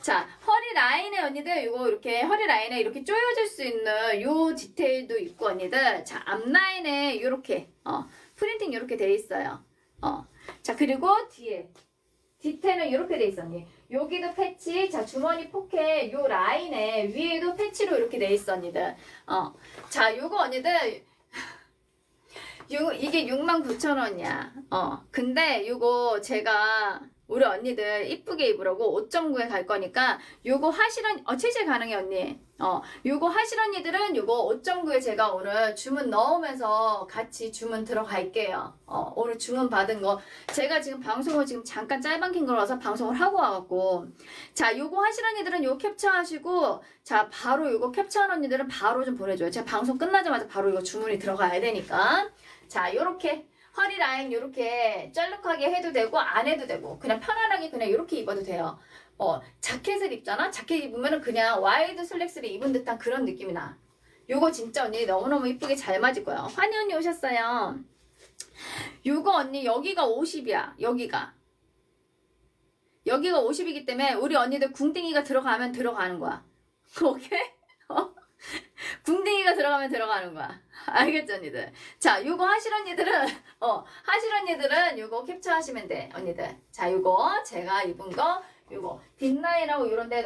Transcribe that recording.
자, 허리 라인에 언니들 이거 이렇게 허리 라인에 이렇게 조여줄 수 있는 요 디테일도 있고 언니들 자, 앞라인에 이렇게 어, 프린팅 이렇게 돼 있어요. 어. 자, 그리고 뒤에 디테일은 이렇게 돼 있어 언니. 여기도 패치, 자 주머니 포켓 요 라인에 위에도 패치로 이렇게 돼 있어 언니들. 어, 자 요거 언니들 요 이게 69,000원이야. 어, 근데 요거 제가 우리 언니들 이쁘게 입으라고 5.9에 갈 거니까 요거 하실 언, 어, 체질 가능해 언니. 어, 요거 하실 언니들은 요거 5.9에 제가 오늘 주문 넣으면서 같이 주문 들어갈게요. 어, 오늘 주문 받은 거 제가 지금 방송을 지금 잠깐 짤방킨 거라서 방송을 하고 와갖고 자 요거 하실 언니들은 요거 캡처하시고 자 바로 요거 캡처한 언니들은 바로 좀 보내줘요. 제가 방송 끝나자마자 바로 이거 주문이 들어가야 되니까 자 요렇게 허리 라인 요렇게 짤룩하게 해도 되고 안 해도 되고 그냥 편안하게 그냥 요렇게 입어도 돼요. 어 자켓을 입잖아. 자켓 입으면은 그냥 와이드 슬랙스를 입은 듯한 그런 느낌이 나. 요거 진짜 언니 너무너무 이쁘게 잘 맞을 거예요. 환희 언니 오셨어요. 요거 언니 여기가 50이야. 여기가. 여기가 50이기 때문에 우리 언니들 궁딩이가 들어가면 들어가는 거야. 오케이? 어? 궁딩이가 들어가면 들어가는 거야. 알겠죠, 언니들? 자, 요거 하실 언니들은, 어, 하실 언니들은 요거 캡처하시면 돼, 언니들. 자, 요거 제가 입은 거, 요거 뒷라인하고 요런 데